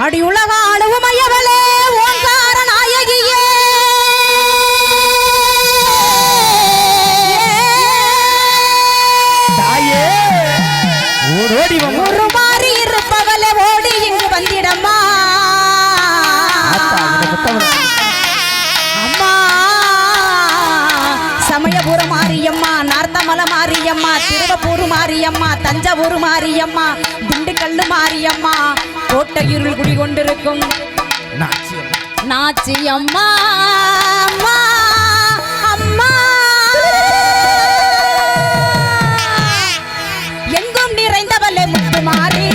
அடி உலக அணுவுமையவளே ஓங்கார நாயகியே தாயே வாம்மா. ஒரு மாறி இருப்பவளே ஓடி இங்கு வந்திடம்மா மாரியம்மா திருவப்பூர் மாரியம்மா தஞ்சாவூர் மாரியம்மா திண்டுக்கல்லு மாரியம்மா கோட்டையூரில் குடிகொண்டிருக்கும் நாச்சியம். நாச்சி அம்மா அம்மா அம்மா எங்கும் நிறைந்தவளே முத்து மாறி